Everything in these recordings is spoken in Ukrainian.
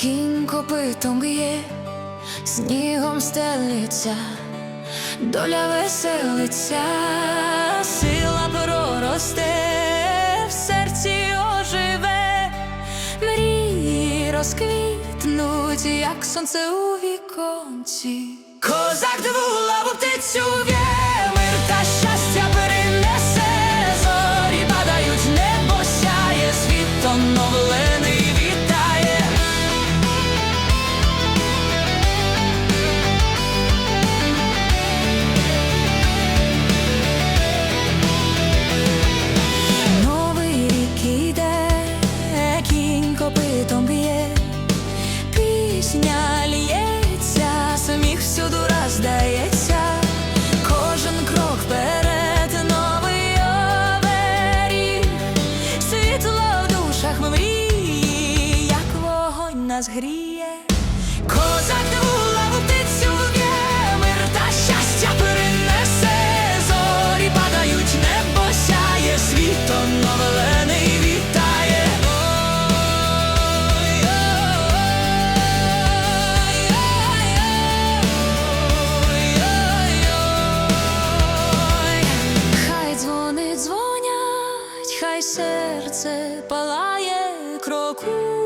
Кінь копитом б'є, снігом стелиться, доля веселиться, сила проросте, в серці оживе, мрії розквітнуть, як сонце у віконці. Козак двулаву птицю нас гріє. Козак лаву птицю в'є, мир та щастя перенесе, зорі падають, небо сяє, світ оновлений вітає. Хай дзвони дзвонять, хай серце палає, крокуємо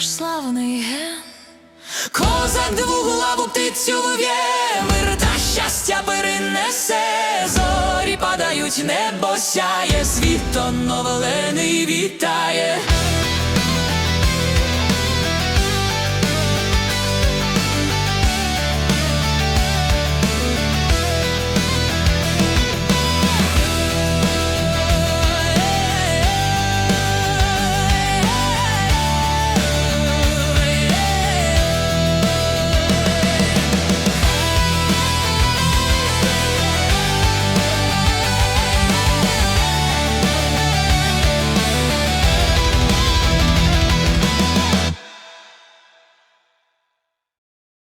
наш славний ген. Козак двуглаву птицю в'є, мир та щастя перенесе, зорі падають, небо сяє, світо оновлений вітає.